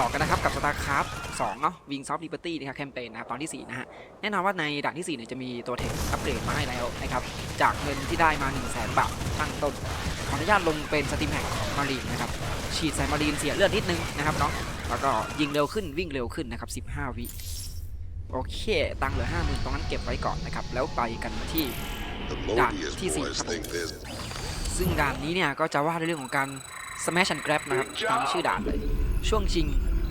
ต่อกันนะครับกับ StarCraft 2เนาะ Wings of Liberty นะครับแคมเปญนะครับตอนที่ 4 นะฮะ แน่นอนว่าในด่านที่ 4 เนี่ยจะมีตัวเทคอัปเกรดมาให้แล้วนะครับ จากเงินที่ได้มา 1 0 0 0 0แบาทตั้งต้น ขออนุญาตลงเป็นสตรีมแฮกมารีนนะครับ ฉีดใส่มารีนเสียเลือดนิดนึงนะครับเนาะแล้วก็ยิงเร็วขึ้นวิ่งเร็วขึ้นนะครับ 15 วิโอเค ตังเหลือ 50,000ตรงนั้นเก็บไว้ก่อนนะครับ แล้วไปกันที่ The Done. Mobius TC. boys think there's ซึ่งด่านนี้เนี่ยก็จะว่าในเรื่องของการ smash and grab นะครับตามชื่อด่านเลย ช่วงชิง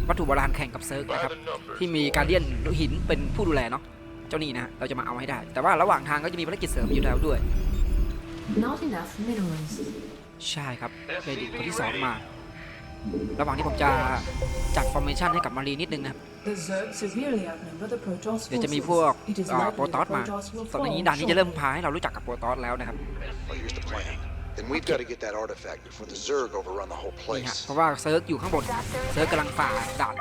วัตถุโบราณแข่งกับเซิร์ฟนะครับ ที่มีการเดียนหินเป็นผู้ดูแลเนาะเจ้านี่นะฮะเราจะมาเอาให้ได้ แต่ว่าระหว่างทางก็จะมีภารกิจเสริมอยู่แล้วด้วย Not enough minerals. ใช่ครับเบดิตัวที่2มา ระหว่างที่ผมจะจัดฟอร์เมชันให้กับมารีนิดนึงนะครับ The Zerg severely outnumber the Protoss เดี๋ยวจะมี forces. พวก It is อ่า likely โปรตอส the มา Protoss will ตอนนี้ fall ด่านนี้จะเริ่ม short. พาให้เรารู้จักกับโปรตอสแล้วนะครับ Well, here's the plan. Then we've got to get that artifact before the Zerg overrun the whole นี่ฮะ place. เพราะว่าเซิร์ฟอยู่ข้างบน เซิร์ฟกำลังฝ่าด่าน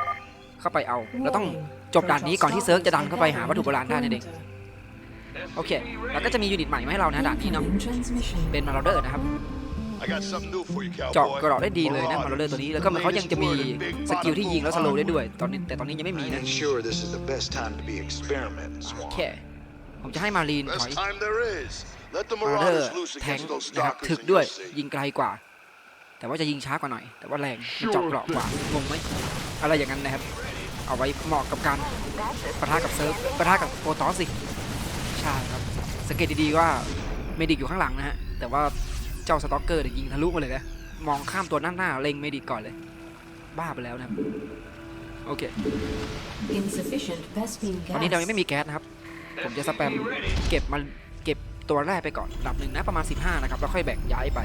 เข้าไปเอา เราต้องจบด่านนี้ก่อนที่เซิร์ฟจะดันเข้าไปหาวัตถุโบราณได้นั่นเองโอเค แล้วก็จะมียูนิตใหม่มาให้เรานะด่านนี้เนาะ Incoming transmission. เป็นมาราเดอร์นะครับ I got something new for you, เจาะ cowboy. กระดาษได้ดีเลยนะมาราเดอร์ตัวนี้ แล้วก็เขายังจะมีสกิลที่ยิงแล้วสโลว์ได้ด้วย ตอนนี้แต่ตอนนี้ยังไม่มี I นะ ain't sure this is the best time to be experimenting, โอ Swan. เค ผมจะให้มารีนถอย Best time there is. Let the มาราเดอร์ marauders loose แทง against those นะครับ stalkers ถึก and ด้วย you'll see. ยิงไกลกว่า แต่ว่าจะยิงช้ากว่าหน่อย แต่ว่าแรงมันเจาะเกราะกว่างงไหมอะไรอย่างนั้นนะครับ เอาไว้เหมาะกับการปะทะกับเซิร์ฟปะทะกับโปรตอสสิใช่ครับสังเกตดีๆว่าเมดิกอยู่ข้างหลังนะฮะแต่ว่าเจ้าสต็อกเกอร์เนี่ยยิงทะลุมาเลยนะมองข้ามตัวหน้าหน้าเล็งเมดิกก่อนเลย บ้าไปแล้วนะครับโอเค Insufficient Vespine ตอนนี้เรา gas. ยังไม่มีแก๊สนะครับ ผมจะสแปมเก็บมาเก็บ ตัวแรกไปก่อนดับหนึ่งนะประมาณ 15 นะครับ แล้วค่อยแบ่งย้ายไป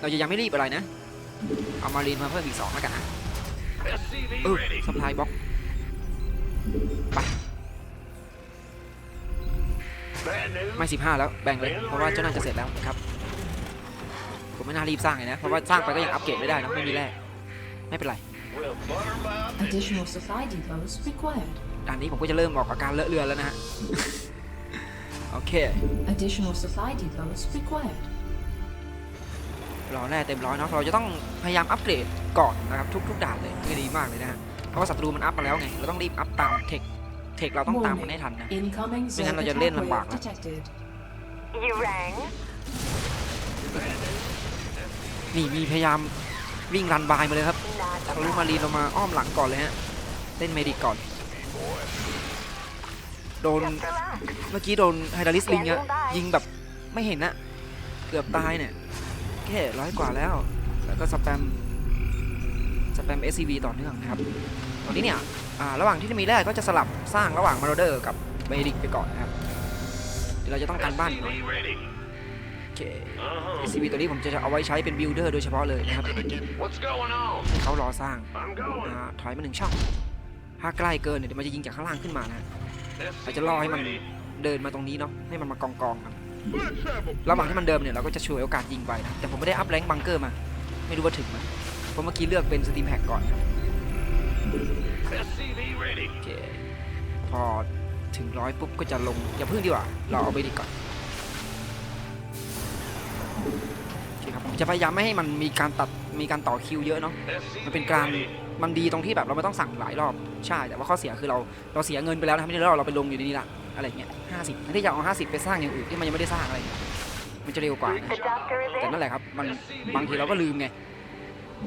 เราจะยังไม่รีบอะไรนะ เอามารีนมาเพิ่มอีก2แล้วกันนะเออสปายบ็อกไปไม่15แล้วแบ่งเลยเพราะว่าเจ้าน่าจะเสร็จแล้วนะครับผมไม่น่ารีบสร้างเลยนะเพราะว่าสร้างไปก็ยังอัปเกรดไม่ได้นะไม่มีแร่ไม่เป็นไร Additional supply depots required. ด่านนี้ผมก็จะเริ่มออกอาการเลอะเลือนแล้วนะฮะ โอเค Additional supply depots required. รอแร่เต็มร้อยเนาะเราจะต้องพยายามอัปเกรดก่อนนะครับทุกๆด่านเลยก็ดีมากเลยนะฮะเพราะว่าศัตรูมันอัพมาแล้วไงเราต้องรีบอัพตามเทคเทคเราต้องตามมันให้ทันนะ Incoming Mình ăn Zerg là giờ attack lên làm wave bạc à? detected. You rang? นี่มีพยายามวิ่งรันบายมาเลยครับ Not ทะลุมารีนเรามาอ้อมหลังก่อนเลยฮะเล่นเมดิกก่อน โดนเมื่อกี้โดนไฮดาริสลิงอะยิงแบบไม่เห็นนะเกือบตายเนี่ยแค่ร้อยกว่าแล้ว แล้วก็สแปมสแปม SCV ต่อเนื่องนะครับตอนนี้เนี่ยระหว่างที่มีแรกก็จะสลับสร้างระหว่างมาร์เดอร์กับเบดิกไปก่อนนะครับเดี๋ยวเราจะต้องการบ้านหน่อยโอเค SCV ตัวนี้ผมจะเอาไว้ใช้เป็นบิลเดอร์โดยเฉพาะเลยนะครับให้เขารอสร้างถอยมาหนึ่งช่อง ถ้าใกล้เกินเนี่ยเดี๋ยวมันจะยิงจากข้างล่างขึ้นมานะเราจะรอให้มันเดินมาตรงนี้เนาะให้มันมากองกองๆกันระหว่างที่มันเดิมเนี่ยเราก็จะช่วยโอกาสยิงไปนะแต่ผมไม่ได้อัพแรงค์บังเกอร์มา ไม่รู้ว่าถึงไหมเพราะเมื่อกี้เลือกเป็นสตรีมแฮกก่อนครับพอถึงร้อยปุ๊บก็จะลง อย่าพึ่งดีกว่า เราเอาไปดีก่อนโอเคครับผมจะพยายามไม่ให้มันมีการตัดมีการต่อคิวเยอะเนาะมันเป็นการ มันดีตรงที่แบบเราไม่ต้องสั่งหลายรอบใช่แต่ว่าข้อเสียคือเราเราเสียเงินไปแล้วนะไม่ได้เราเราไปลงอยู่ในนี้ละอะไรเงี้ยห้าสิบที่จะเอาห้าสิบไปสร้างอย่างอื่นที่มันยังไม่ได้สร้างอะไรเงี้ยมันจะเร็วกว่านะแต่นั่นแหละครับมันบางทีเราก็ลืมไง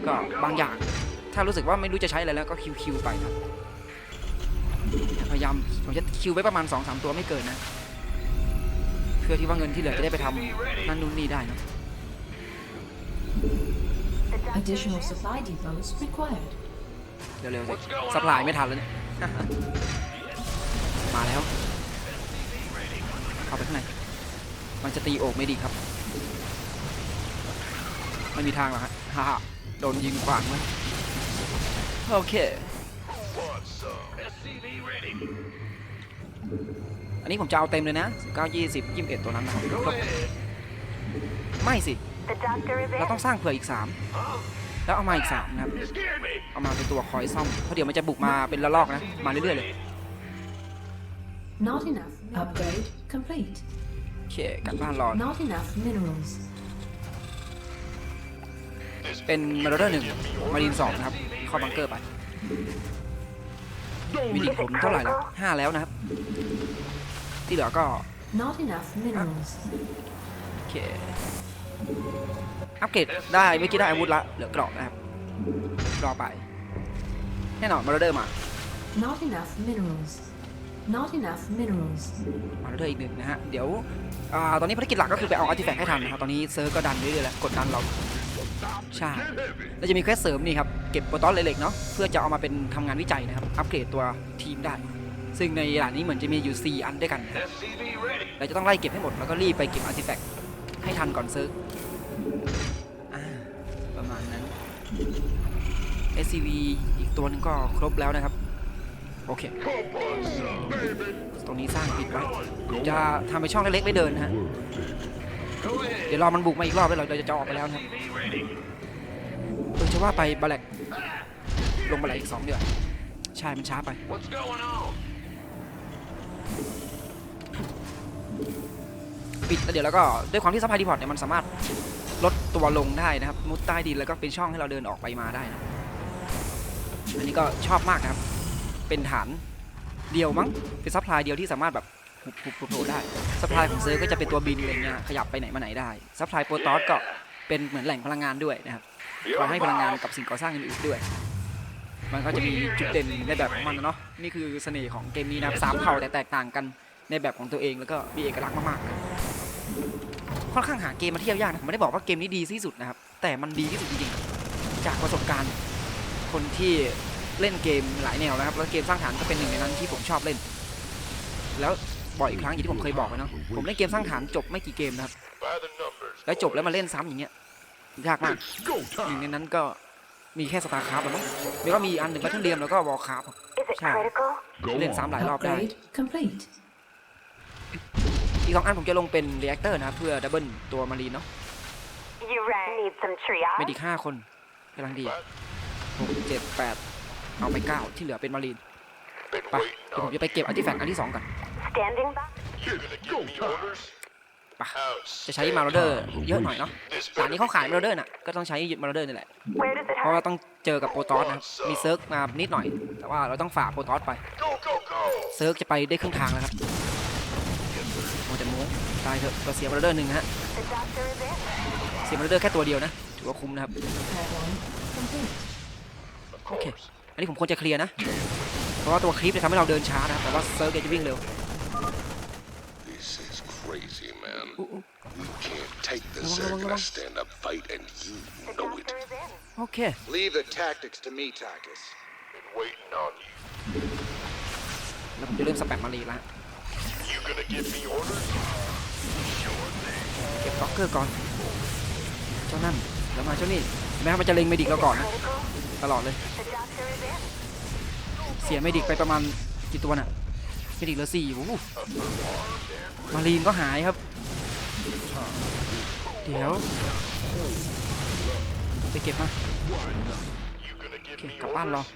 ก็บางอย่าง ถ้ารู้สึกว่าไม่รู้จะใช้อะไรแล้วก็คิวคิวไปครับพยายามผมจะคิวไว้ประมาณ2อสตัวไม่เกินนะเพื่อที่ว่าเงินที่เหลือจะได้ไปทำนั่นนู่นนี่ได้นะ Additional supply depots required. เร็วๆสิสปลายไม่ทันแล้วเนี่ยมาแล้วเข้าไปข้างในมันจะตีโอกไม่ดีครับไม่มีทางหรอกฮะฮ่าฮ่าโดนยิงขวางเลยโอเค What's up? SCV ready. อันนี้ผมจะเอาเต็มเลยนะ19 20 21 ตัวนั้นนะครับ Go ahead. ไม่สิ The doctor is เรา in. ต้องสร้างเผื่ออีก 3 แล้วเอามาอีก3นะครับ You scared me. เอามาเป็นตัวคอยซ่อม เพราะเดี๋ยวมันจะบุกมาเป็นระลอกนะ มาเรื่อยๆเลย Not enough. Upgrade complete. โอเคกันบ้านรอ Not enough minerals. เป็นมาร์เดอร์หนึ่งมารีนสองนะครับ เข้าบังเกอร์ไปมินิผมเท่าไหร่แล้วห้าแล้วนะครับ ที่เหลือก็ Not enough minerals. โอเค อัปเกรดได้เมื่อกี้ได้อาวุธละเหลือเกรอบนะครับรอไป แน่นอนมาร์เดอร์มา Not enough minerals. Not enough minerals. มาเรื่อยๆอีกหนึ่งนะฮะ เดี๋ยวอ่าตอนนี้ภารกิจหลักก็คือไปเอาอาร์ติแฟกต์ให้ทันนะครับ ตอนนี้เซิร์ฟก็ดันเรื่อยๆแล้วกดดันเรา ใช่แล้วจะมีเควสเสริมนี่ครับ เก็บโปรตอนเล็กๆเนาะ เพื่อจะเอามาเป็นทำงานวิจัยนะครับ อัปเกรดตัวทีมได้ ซึ่งในด่านนี้เหมือนจะมีอยู่ 4 อันด้วยกันนะครับ SCV ready. เราจะต้องไล่เก็บให้หมด แล้วก็รีบไปเก็บอาร์ติแฟกต์ให้ทันก่อนเซิร์ฟ SCV อีกตัวหนึงก็ครบแล้วนะครับ โอเค ตรงนี้สร้างปิดไว้จะทำเป็นช่องเล็กๆไว้เดินนะฮะ เดี๋ยวรอมันบุกมาอีกรอบแล้วเราจะจะออกไปแล้วนะครับ SCV ready. เออจะว่าไปบาแลกลงบาแลกอีกสองเดือนใช่ มันช้าไปปิดแล้วเดี๋ยวแล้วก็ด้วยความที่ซัพพลายดีพอร์ตเนี่ยมันสามารถ ลดตัวลงได้นะครับ มุดใต้ดินแล้วก็เป็นช่องให้เราเดินออกไปมาได้นะ อันนี้ก็ชอบมากนะครับ เป็นฐานเดียวมั้ง เป็นซัพพลายเดียวที่สามารถแบบหุบหุบโผล่ได้ซัพพลายของเซิร์ฟก็จะเป็นตัวบินอะไรเงี้ย ขยับไปไหนมาไหนได้ซัพพลายโปรตอสก็เป็นเหมือนแหล่งพลังงานด้วยนะครับคอยให้พลังงานกับสิ่งก่อสร้างอื่นๆด้วย มันก็จะมีจุดเด่นในแบบของมันนะเนาะ นี่คือเสน่ห์ของเกมนี้นะครับสามเผ่าแต่แตกต่างกันในแบบของตัวเองแล้วก็มีเอกลักษณ์มากๆ ค่อนข้างหาเกมมาเทียบยากนะผมไม่ได้บอกว่าเกมนี้ดีที่สุดนะครับ แต่มันดีที่สุดจริงๆ จากประสบการณ์ คนที่เล่นเกมหลายแนวนะครับ แล้วเกมสร้างฐานก็เป็นหนึ่งในนั้นที่ผมชอบเล่น แล้วบ่อยอีกครั้งอย่างที่ผมเคยบอกไปเนาะ ผมเล่นเกมสร้างฐานจบไม่กี่เกมนะครับ แล้วจบแล้วมาเล่นซ้ำอย่างเงี้ยยากมากหนึ่งในนั้นก็มีแค่สตาร์คราฟแล้วมั้งแล้วก็มีอันหนึ่งบัตเทิลเรียมแล้วก็วอลคราฟ Is it Sorry. critical? เล่นซ้ำหลายรอบได้ อีกสองอันผมจะลงเป็นเรีแอคเตอร์นะครับเพื่อดับเบิลตัวมารีนเนาะ You rang. Need some ไม่ triage? ดีห้าคนกำลังดีหกเจ็ดแปดเอาไปเก้าที่เหลือเป็นมารีน Been ไปเดี๋ยวผมจะไปเก็บอาร์ติแฟกต์อันที่สองก่อน Standing by? You're gonna give me orders? ไปจะใช้มาร์เดอร์เยอะหน่อยเนาะ This ด่านนี้เขาขายมาร์เดอร์น่ะก็ต้องใช้มาร์เดอร์นี่แหละ Where does it เพราะ hurt? ว่าต้องเจอกับโปรตอสนะครับมีเซิร์กมานิดหน่อย แต่ว่าเราต้องฝ่าโปรตอสไป Go, go, go. เซิร์กจะไปได้ครึ่งทางแล้วครับโมจะโม้ตายเถอะเราเสียมาร์เดอร์หนึ่งนะฮะ The doctor is in. เสียมาร์เดอร์แค่ตัวเดียวนะถือว่าคุ้มนะครับ Repair one complete. Of โอเค course. อันนี้ผมควรจะเคลียร์นะเพราะว่าตัวคลิปจะทำให้เราเดินช้านะครับแต่ว่าเซิร์ฟแกจะวิ่งเร็ว This is crazy, man. อุ๊อุ๊ We can't take the Wrong, Zerg wrong, in a wrong. stand-up fight, and you The know it. doctor is in. โอเค Leave the tactics to me, Takis. Been waiting on you. แล้วผมจะเริ่มสแปมมารีแล้วฮะ You gonna give me orders? เก็บล็อกเกอร์ก่อน เจ้านั่นแล้วมาเจ้านี่เห็นไหมครับมันจะเล็งเมดิกเราก่อนนะ Critical? ตลอดเลย The doctor is in. เสียเมดิกไปประมาณกี่ตัวน่ะเมดิกเหลือสี่โอ้โหมารีนก็หายครับ เดี๋ยวไปเก็บมา You gonna โอ give เค me กลับบ้านรอ orders?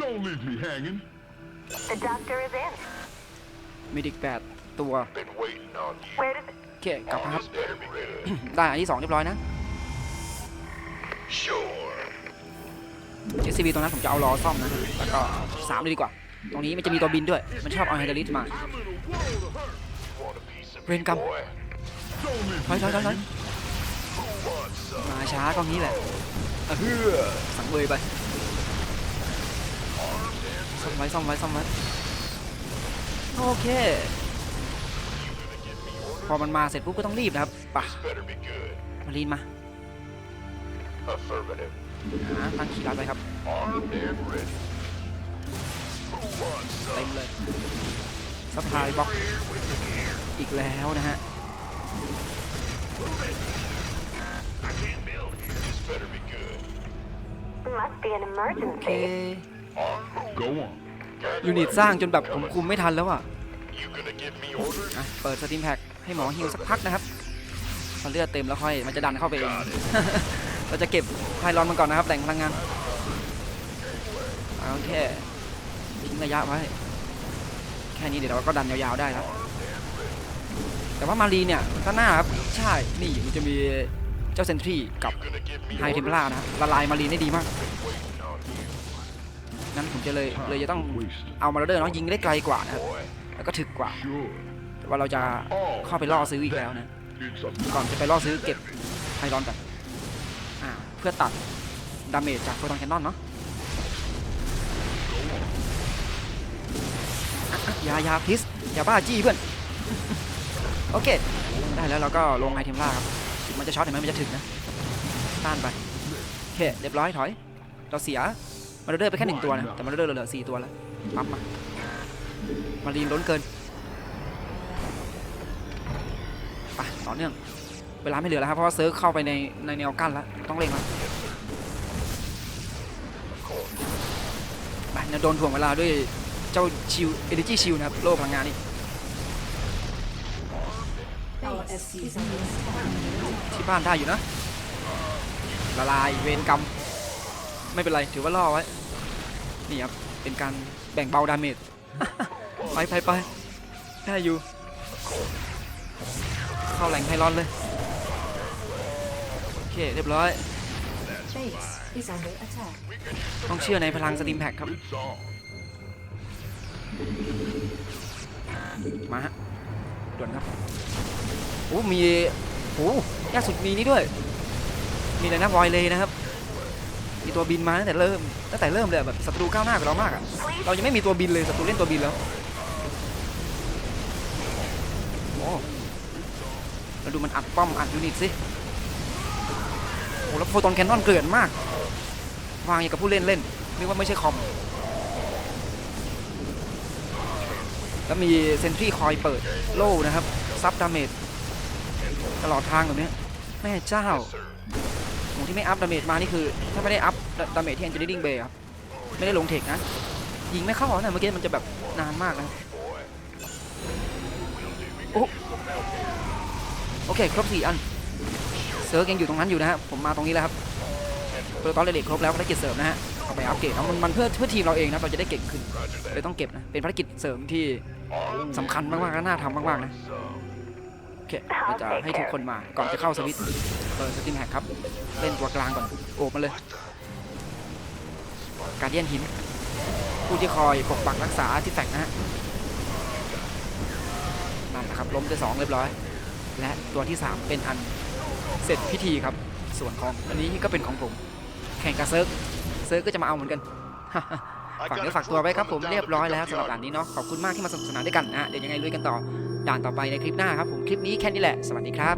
Don't leave me hanging. The doctor is in. เมดิกแปดตัว Been waiting on you. Where does it? โอ เคกลับมาครับ This better be good. ได้อันที่สองเรียบร้อยนะ Sure. SCV ตรงนั้นผมจะเอาล้อซ่อมนะ แล้วก็สามเลยดีกว่า ตรงนี้มันจะมีตัวบินด้วย มันชอบเอาไฮเดรลิสมา Want a piece of เรนกัม boy? ถอยถอยถอยถอยมาช้าก็งี้แหละอะเฮือสังเวยไปซ่อมไว้ซ่อมไว้ซ่อมไว้โอเคพ อมันมาเสร็จปุ๊บก็ต้องรีบนะครับไป่ะ Better be good. มารีนมา Affirmative. หาตั้งขีรัดไปครับ Armed and ready. Who wants เต็ some? มเลยสปายบ็อกอีกแล้วนะฮะ This better be good. Must be an โอเค emergency. Go on. ยูนิตสร้างจนแบบผมคุมไม่ทันแล้วอะ You gonna give me orders? อะเปิดสตรีมแพ็ก ให้หมอฮิวสักพักนะครับพอเลือดเต็มแล้วค่อยมันจะดันเข้าไปเอง เราจะเก็บไพลอนมันก่อนนะครับแหล่งพลังงานเอาแค่ทิ้งระยะไว้ แค่นี้เดี๋ยวเราก็ดันยาวๆได้ครับ แต่ว่ามารีเนี่ยข้างหน้าครับ ใช่ นี่มันจะมีเจ้าเซนทรีกับไฮเทมพล่านะละลายมารีได้ดีมาก นั้นผมจะเลยเลยจะต้องเอามาเดอร์เนาะยิงได้ไกลกว่านะครับ แล้วก็ถึกกว่า ว่าเราจะเข้าไปล่อซื้ออีกแล้วนะ ก่อนจะไปล่อซื้อเก็บไฮรอนก่อนอ่าเพื่อตัดดาเมจจากโฟตอนแคนนอนเนาะอะอะอยายาพิสอย่าบ้าจี้เพื่อน โอเค ได้แล้วเราก็ลงไอเทมล่าครับ มันจะช็อตเห็นไหมมันจะถึงนะ ต้านไป โอเค เรียบร้อยถอย เราเสียมาเดอร์ไปแค่หนึ่งตัวนะ แต่มาเดอร์เหลือสี่ตัวแล้ว ปั๊บมา มารีนล้นเกิน ไปต่อเนื่องเวลาไม่เหลือแล้วครับเพราะว่าเซิร์ฟเข้าไปในในแนวกั้นแล้วต้องเร่งแล้วไปเนี่ยโดนถ่วงเวลาด้วยเจ้าชิวเอเนจีชิวนะครับโลกพลังงานนี่ที่บ้านได้อยู่นะละลายเวรกรรมไม่เป็นไรถือว่าล่อไว้นี่ครับเป็นการแบ่งเบาดาเมจไปไปไปได้อยู่ เข้าแหล่งไพลอนเลย โอเค เรียบร้อย Base is under attack. ต้องเชื่อในพลังสตรีมแพ็กครับ มาฮะด่วนครับ โอ้ มี โอ้ยากสุดมีนี้ด้วย มีอะไรนะวอยเลยนะครับ มีตัวบินมาตั้งแต่เริ่ม ตั้งแต่เริ่มเลยแบบศัตรูก้าวหน้ากว่าเรามากอะเรายังไม่มีตัวบินเลยศัตรูเล่นตัวบินแล้ว ดูมันอัดป้อมอัดยูนิตสิโอ้แล้วโฟตอนแคนนอนเกลื่อนมาก วางอย่างกับผู้เล่นเล่นนึกว่าไม่ใช่คอม แล้วมีเซนทรีคอยเปิดโล่นะครับ ซับดาเมจตลอดทางแบบนี้แม่เจ้าหมูที่ไม่อัพดาเมจมานี่คือ ถ้าไม่ได้อัพดาเมจที่ Engineering Bay ครับ ไม่ได้ลงเทคนะ ยิงไม่เข้านะเมื่อกี้มันจะแบบนานมากนะโอ้ โอเค ครบ4อัน เซิร์ฟยังอยู่ตรงนั้นอยู่นะฮะ ผมมาตรงนี้แล้วครับโปรตอนเด็กครบแล้วภารกิจเสริมนะฮะเอาไปอัปเกรดนะมันมันเพื่อเพื่อทีมเราเองนะ เราจะได้เก่งขึ้นเลยต้องเก็บนะ เป็นภารกิจเสริมที่สำคัญมากๆและน่าทำมากๆนะ โอเคเราจะให้ทุกคนมา ก่อนจะเข้าสวิตช์เปิดสตรีมแฮกครับ เล่นตัวกลางก่อน โอบมาเลย การเดียนหิน ผู้ที่คอยปกปักรักษาที่แฟกนะฮะนั่นแหละครับล้มไปสองเรียบร้อย และตัวที่ 3 เป็นอันเสร็จพิธีครับ ส่วนของอันนี้ก็เป็นของผม แข่งกับเซิร์กเซิร์กก็จะมาเอาเหมือนกันฝากเนื้อฝากตัวไว้ครับผมเรียบร้อยแล้วสำหรับด่านนี้เนาะขอบคุณมากที่มาสนุกสนานด้วยกันนะเดี๋ยวยังไงลุยกันต่อด่านต่อไปในคลิปหน้าครับผมคลิปนี้แค่นี้แหละสวัสดีครับ